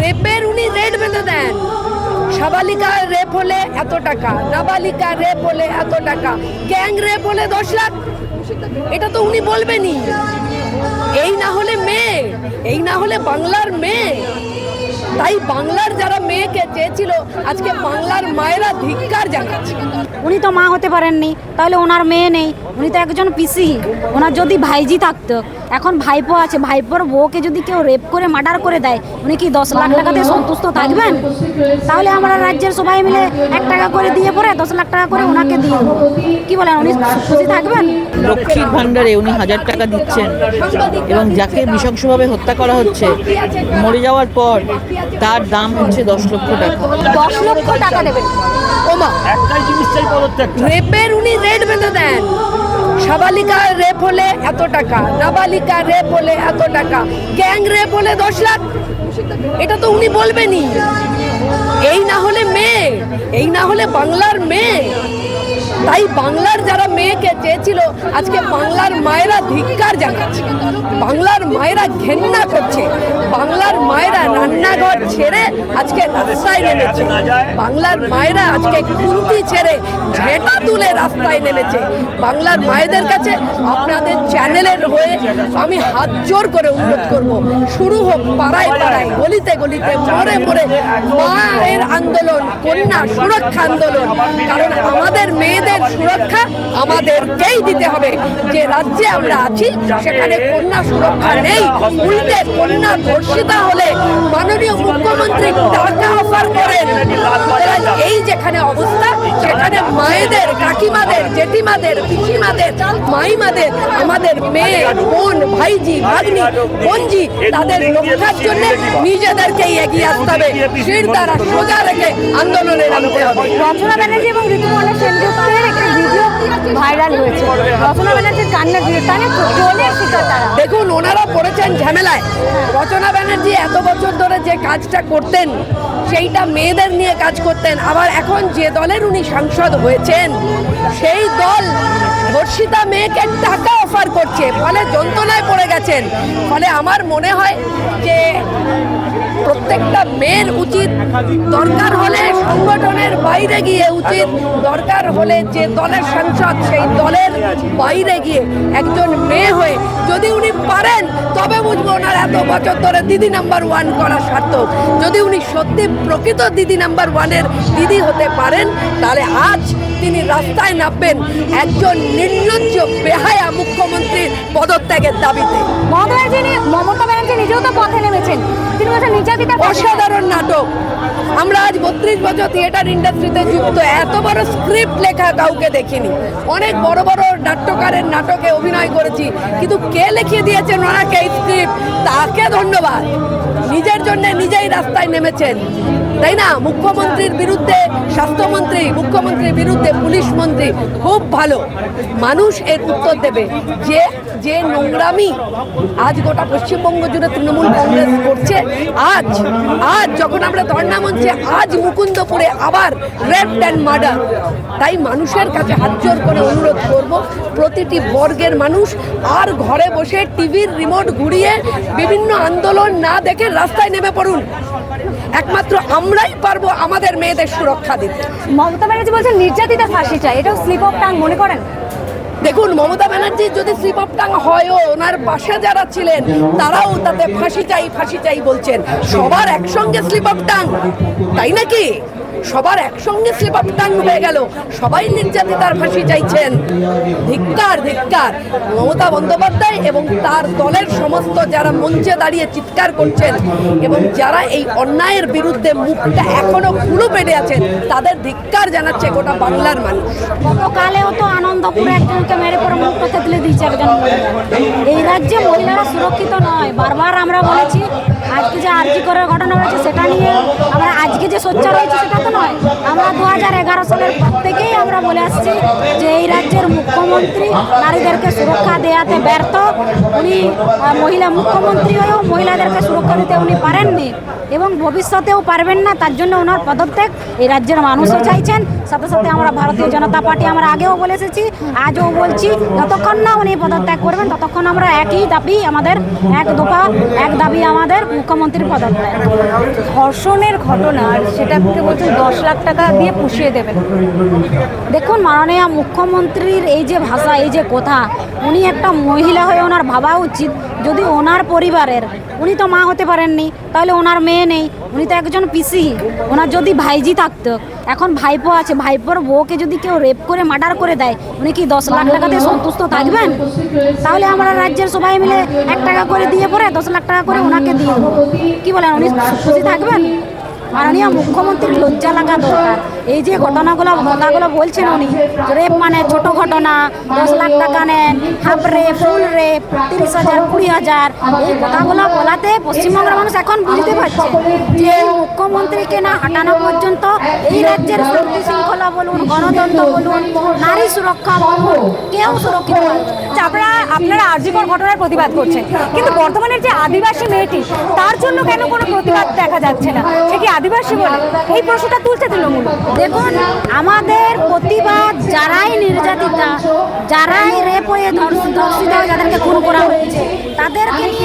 রেপের উনি রেট বেঁধে দেন। সাবালিকা রেপ হলে এত টাকা, নাবালিকা রেপ হলে এত টাকা, গ্যাং রেপ হলে দশ লাখ। এটা তো উনি বলবেনই। এই না হলে মেয়ে, এই না হলে বাংলার মেয়ে। তাই বাংলার যারা মেয়েকে চেয়েছিল, আজকে বাংলার মায়েরা ধিক্কার জানাচ্ছে। উনি তো মা হতে পারেননি, তাহলে ওনার মেয়ে নেই। উনি তো একজন পিসি। ওনার যদি ভাইজি থাকতো এখন ভাইপো আছে ভাইপোর বউকে যদি কেউ রেপ করে মার্ডার করে দেয় উনি কি দশ লাখ টাকাতে সন্তুষ্ট থাকবেন? তাহলে আমরা রাজ্যের সবাই মিলে এক টাকা করে দিয়ে পরে দশ লাখ টাকা করে ওনাকে দিয়ে দেবো। কি বলেন উনি খুশি থাকবেন? লক্ষ্মীর ভাণ্ডারে উনি হাজার টাকা দিচ্ছেন এবং যাকে নৃশংসভাবে হত্যা করা হচ্ছে মরে যাওয়ার পর তার দাম হচ্ছে দশ লক্ষ টাকা। দশ লক্ষ টাকা দেবেন। ওমা একটাই জিনিস চাই। পদত্যাগ রেপের উনি রেট বেঁধে দেন। সাবালিকা রেপ হলে এত টাকা, নাবালিকা রেপ হলে এত টাকা, গ্যাং রেপ হলে দশ লাখ। এটা তো উনি বলবেনই। এই না হলে মেয়ে, এই না হলে বাংলার মেয়ে। তাই বাংলার যারা মেয়েকে চেয়েছিল, আজকে বাংলার মায়েরা ধিক্কার জানাচ্ছে। বাংলার মায়েরা ঘেন্না করছে। বাংলার মায়েরা রান্নাঘর ছেড়ে আজকে রাস্তায় নেমেছে। বাংলার মায়েরা আজকে খুন্তি ছেড়ে ঝেঁটা তুলে রাস্তায় নেমেছে। বাংলার মায়েদের কাছে আপনাদের চ্যানেলের হয়ে আমি হাত জোর করে অনুরোধ করব। শুরু হোক পাড়ায় পাড়ায়, গলিতে গলিতে, মোড়ে মোড়ে মায়ের আন্দোলন, কন্যা সুরক্ষা আন্দোলন। কারণ আমাদের মেয়েদের সুরক্ষা আমাদেরকেই দিতে হবে। যে রাজ্যে আমরা আছি, সেখানে কন্যা সুরক্ষা নেই। উল্টে কন্যা ধর্ষিতা হলে মাননীয় মুখ্যমন্ত্রী টাকা অফার করেন। এই যেখানে অবস্থা, সেখানে মায়েদের, কাকিমাদের, জেঠিমাদের, পিসিমাদের, মাইমাদের, আমাদের মেয়ে, বোন, ভাইজি, ভাগ্নি, বোনজি, তাদের রক্ষার জন্য নিজেদেরকেই এগিয়ে আসতে হবে। শির দ্বারা সোজা রেখে আন্দোলনে নামতে হবে। রচনা ব্যানার্জি এবং ঋতুপর্ণা ভাইরাল হয়েছে। রচনা ব্যানার্জির তারা। দেখুন, ওনারা পড়েছেন ঝামেলায়। রচনা ব্যানার্জি এত বছর ধরে যে কাজটা করতেন, সেইটা মেয়েদের নিয়ে কাজ করতেন। আবার এখন যে দলের উনি সাংসদ হয়েছেন, সেই দল ধর্ষিতা মেয়েকে টাকা অফার করছে। গেছেন ফলে আমার মনে হয় যে প্রত্যেকটা মেয়ের উচিত দরকার হলে সংগঠনের বাইরে গিয়ে উচিত দরকার হলে যে দলের সাংসদ, সেই দলের বাইরে গিয়ে একজন মেয়ে হয়ে যদি উনি পারেন, তবে বুঝব ওনার এত বছর ধরে দিদি নাম্বার ওয়ান করা সার্থক। যদি উনি সত্যি প্রকৃত দিদি নাম্বার ওয়ানের দিদি হতে পারেন, তাহলে আজ তিনি রাস্তায় নামবেন একজন নির্লজ্জ, বেহায়া মুখ্যমন্ত্রীর পদত্যাগের দাবিতে। মমতা ব্যানার্জি নিজেও তো পথে নেমেছেন। অসাধারণ নাটক। আমরা আজ বত্রিশ বছর থিয়েটার ইন্ডাস্ট্রিতে যুক্ত, এত বড় স্ক্রিপ্ট লেখা কাউকে দেখিনি। অনেক বড় বড় নাট্যকারের নাটকে অভিনয় করেছি, কিন্তু কে লিখিয়ে দিয়েছেন ওনাকে এই স্ক্রিপ্ট তাকে ধন্যবাদ। নিজের জন্য নিজেই রাস্তায় নেমেছেন। তাই না? মুখ্যমন্ত্রীর বিরুদ্ধে স্বাস্থ্যমন্ত্রী, মুখ্যমন্ত্রীর বিরুদ্ধে পুলিশ মন্ত্রী, খুব ভালো। মানুষ এর উত্তর দেবে। যে যে নোংরামি আজ গোটা পশ্চিমবঙ্গ জুড়ে তৃণমূল কংগ্রেস করছে আজ আজ যখন আমরা ধর্ণা মঞ্চে, আজ মুকুন্দপুরে আবার রেপ অ্যান্ড মার্ডার তাই মানুষের কাছে হাত জোর করে অনুরোধ করব, প্রতিটি বর্গের মানুষ আর ঘরে বসে টিভির রিমোট ঘুরিয়ে বিভিন্ন আন্দোলন না দেখে রাস্তায় নেমে পড়ুন। একমাত্র আমরাই পারব আমাদের মেয়েদের সুরক্ষা দিতে। মমতা ব্যানার্জি বলছেন, নির্যাতিতা ফাঁসি চাই। এটাও স্লিপ অফ টাং মনে করেন? দেখুন, মমতা ব্যানার্জি যদি স্লিপ অফ টাং হয়ও, ওনার পাশে যারা ছিলেন, তারাও তাতে ফাঁসি চাই ফাঁসি চাই বলছেন। সবার একসঙ্গে স্লিপ অফ টাং তাই নাকি? সবার একসঙ্গে স্লিপ টাং হয়ে গেল। সবাই নির্যাতিতার ফাঁসি চাইছেন। ধিক্কার ধিক্কার। মমতা বন্দ্যোপাধ্যায় এবং তার দলের সমস্ত যারা মঞ্চে দাঁড়িয়ে চিৎকার করছেন এবং যারা এই অন্যায়ের বিরুদ্ধে মুখটা এখনও খুলো পেটে আছেন, তাদের ধিক্কার জানাচ্ছে গোটা বাংলার মানুষ। গতকালেও তো আনন্দপুরে একজনকে মেরে পরে মুখটা থেতলে দিয়েছে একজন এই রাজ্যে মহিলারা সুরক্ষিত নয়। বারবার আমরা বলেছি, আজকে যে আরজি করার ঘটনা হয়েছে, সেটা নিয়ে আমরা আজকে যে সোচ্চার হয়েছে, সেটা তো নয়। আমরা দু হাজার এগারো সালের পর থেকেই আমরা বলে আসছি যে এই রাজ্যের মুখ্যমন্ত্রী নারীদেরকে সুরক্ষা দেওয়াতে ব্যর্থ। উনি মহিলা মুখ্যমন্ত্রী হয়েও মহিলাদেরকে সুরক্ষা দিতে উনি পারেননি এবং ভবিষ্যতেও পারবেন না, তার জন্য ওনার পদত্যাগ। এই রাজ্যের মানুষও চাইছেন। সাথে সাথে আমরা ভারতীয় জনতা পার্টি আমরা আগেও বলে এসেছি, আজও বলছি, যতক্ষণ না উনি পদত্যাগ করবেন, ততক্ষণ আমরা একই দাবি আমাদের, এক দফা, এক দাবি আমাদের মুখ্যমন্ত্রীর পদত্যাগ। ধর্ষণের ঘটনার সেটাকে বলছেন দশ লাখ টাকা দিয়ে পুষিয়ে দেবেন। দেখুন, মাননীয় মুখ্যমন্ত্রীর এই যে ভাষা, এই যে কথা, উনি একটা মহিলা হয়ে ওনার ভাবা উচিত। যদি ওনার পরিবারের, উনি তো মা হতে পারেননি, তাহলে ওনার মেয়ে নেই, উনি তো একজন পিসি। ওনার যদি ভাইজি থাকতো, এখন ভাইপো আছে, ভাইপোর বউকে যদি কেউ রেপ করে, মার্ডার করে দেয়, উনি কি দশ লাখ টাকাতে সন্তুষ্ট থাকবেন? তাহলে আমরা রাজ্যের সবাই মিলে এক টাকা করে দিয়ে পরে দশ লাখ টাকা করে ওনাকে দিয়ে দেবো। কি বলেন, উনি খুশি থাকবেন? মাননীয় মুখ্যমন্ত্রীর লজ্জা লাগা দরকার। এই যে ঘটনাগুলো, কথাগুলো বলছেন উনি, রেপ মানে ছোট ঘটনা, দশ লাখ টাকা নেন, হাফ রেপ, ফুল রেপ, তিরিশ হাজার, কুড়ি হাজার, এই কথাগুলো বলাতে পশ্চিমবঙ্গের মানুষ এখন বুঝতে পারছে যে মুখ্যমন্ত্রীকে না হাঁটানো পর্যন্ত এই রাজ্যের শান্তি শৃঙ্খলা বলুন, গণতন্ত্র বলুন, নারী সুরক্ষা বলুন, কেউ সুরক্ষিত আপনারা আর্যিকর ঘটনার প্রতিবাদ করছেন। কিন্তু বর্তমানের যে আদিবাসী মেয়েটি, তার জন্য কেন কোনো প্রতিবাদ দেখা যাচ্ছে না? সে কি আদিবাসী বলে? এই প্রশ্নটা তুলছে তৃণমূল। দেখুন, আমাদের প্রতিবাদ যারাই নির্যাতিতা, যারাই রেপ হয়ে ধর্ষ- ধর্ষিত হয়ে যাদেরকে খুন করা হয়েছে, তাদেরকে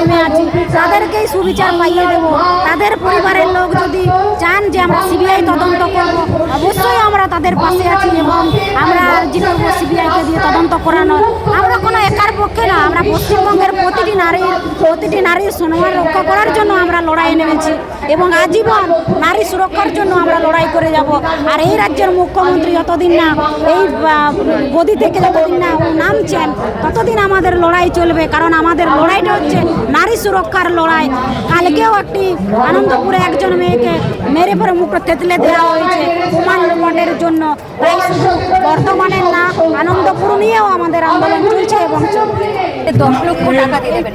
নেমে আছি তাদেরকেই সুবিচার পাইয়ে দেব তাদের পরিবারের লোক যদি চান যে আমরা সিবিআই তদন্ত করব, অবশ্যই আমরা তাদের পাশে আছি এবং আমরা আর্জি করব সিবিআইকে দিয়ে তদন্ত করানোর আমরা কোনো একার পক্ষে না, আমরা পশ্চিমবঙ্গের প্রতিটি নারীর প্রতিটি নারীর সম্মান রক্ষা করার জন্য আমরা লড়াই নেমেছি। এবং আজীবন নারী সুরক্ষার জন্য আমরা লড়াই করে যাব। আর এই রাজ্যের মুখ্যমন্ত্রী যতদিন না এই গদি থেকে যতদিন না নামছেন, ততদিন আমাদের লড়াই চলবে। কারণ আমাদের লড়াইটা হচ্ছে নারী সুরক্ষার লড়াই। কালকেও একটি আনন্দপুরে একজন মেয়েকে মেরে পরে মুখ তেতলে দেওয়া হয়েছে প্রমাণ লোপাটের জন্য। তাই শুধু বর্তমানের না, আনন্দপুর নিয়েও আমাদের আন্দোলন চলছে এবং দশ লক্ষ টাকা দিয়ে দেবেন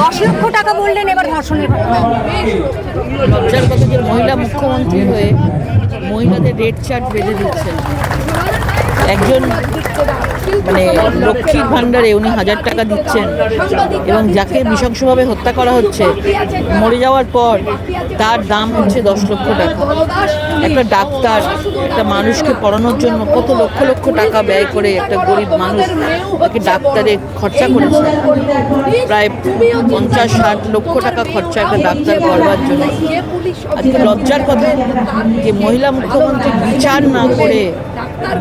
দশ লক্ষ টাকা বললেন, এবার ধর্ষণের ঘটনা। কথা যে মহিলা মুখ্যমন্ত্রী হয়ে মহিলাদের রেড চার্ট বেঁধে দিচ্ছেন? একজন মানে লক্ষ্মীর ভাণ্ডারে উনি হাজার টাকা দিচ্ছেন এবং যাকে নৃশংসভাবে হত্যা করা হচ্ছে, মরে যাওয়ার পর তার দাম হচ্ছে দশ লক্ষ টাকা। একটা ডাক্তার, একটা মানুষকে পড়ানোর জন্য কত লক্ষ লক্ষ টাকা ব্যয় করে একটা গরিব মানুষ তাকে ডাক্তারে খরচা করেছে। প্রায় পঞ্চাশ ষাট লক্ষ টাকা খরচা একটা ডাক্তার করবার জন্য। আজকে লজ্জার কথা যে মহিলা মুখ্যমন্ত্রী বিচার না করে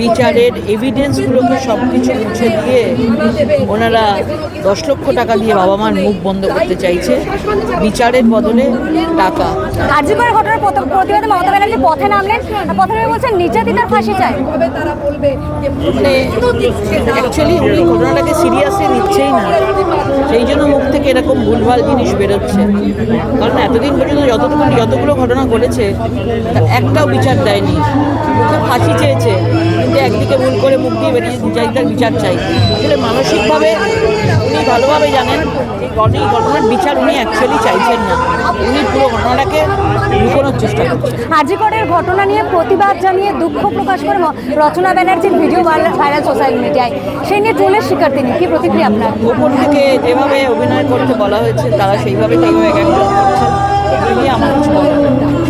বিচারের এভিডেন্সগুলোকে সব কিছু মুছে দিয়ে ওনারা দশ লক্ষ টাকা দিয়ে বাবা মার মুখ বন্ধ করতে চাইছে। বিচারের বদলে টাকা। আর্যিকর ঘটনার প্রতিবাদে মমতা ব্যানার্জি পথে নামলেন। আর পথে নেমে বলছেন নির্যাতিতার ফাঁসি চাই। তারা বলবে যে মানে অ্যাকচুয়ালি উনি ঘটনাটাকে সিরিয়াসলি নিচ্ছেই না। সেই জন্য মুখ থেকে এরকম ভুলভাল জিনিস বেরোচ্ছে। কারণ এতদিন পর্যন্ত যতটুকু যতগুলো ঘটনা ঘটেছে একটাও বিচার দেয়নি। ফাঁসি চেয়েছে। কিন্তু একদিকে ভুল করে মুখ দিয়ে বেরিয়ে বিচারিতার বিচার চাই। আসলে মানসিকভাবে উনি ভালোভাবে জানেন এই ঘটনার বিচার উনি অ্যাকচুয়ালি চাইছেন না। উনি পুরো ঘটনাটাকে লুকোনোর চেষ্টা করছেন। আজিকরের ঘটনা নিয়ে প্রতিবাদ জানিয়ে দুঃখ প্রকাশ করে রচনা ব্যানার্জির ভিডিও ভাইরাল সোশ্যাল মিডিয়ায়। সেই নিয়ে ট্রোলের শিকার তিনি। কি প্রতিক্রিয়া আপনার? উপর থেকে যেভাবে অভিনয় করতে বলা হয়েছে তারা সেইভাবে করছে আমার কিছু।